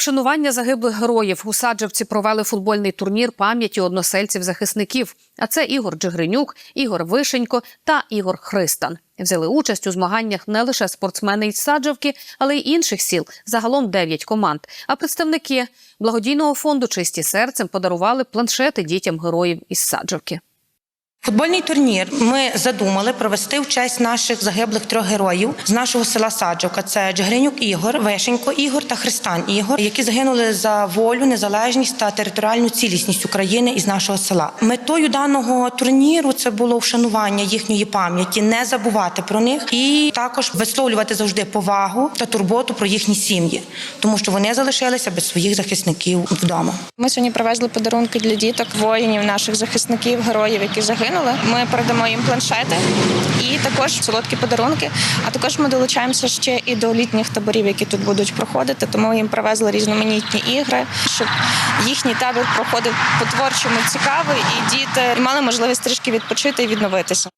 Вшанування загиблих героїв у Саджавці провели футбольний турнір пам'яті односельців захисників. А це Ігор Джигринюк, Ігор Вишенько та Ігор Христан. Взяли участь у змаганнях не лише спортсмени із Саджавки, але й інших сіл. Загалом 9 команд. А представники благодійного фонду Чисті серцем подарували планшети дітям героїв із Саджавки. Футбольний турнір ми задумали провести в честь наших загиблих трьох героїв з нашого села Саджовка. Це Джигринюк Ігор, Вишенько Ігор та Христан Ігор, які загинули за волю, незалежність та територіальну цілісність України із нашого села. Метою даного турніру це було вшанування їхньої пам'яті, не забувати про них і також висловлювати завжди повагу та турботу про їхні сім'ї, тому що вони залишилися без своїх захисників вдома. Ми сьогодні привезли подарунки для діток, воїнів, наших захисників, героїв, які загинули. Ми передамо їм планшети і також солодкі подарунки. А також ми долучаємося ще і до літніх таборів, які тут будуть проходити. Тому їм привезли різноманітні ігри, щоб їхній табір проходив по творчому цікаво, і діти мали можливість трішки відпочити і відновитися.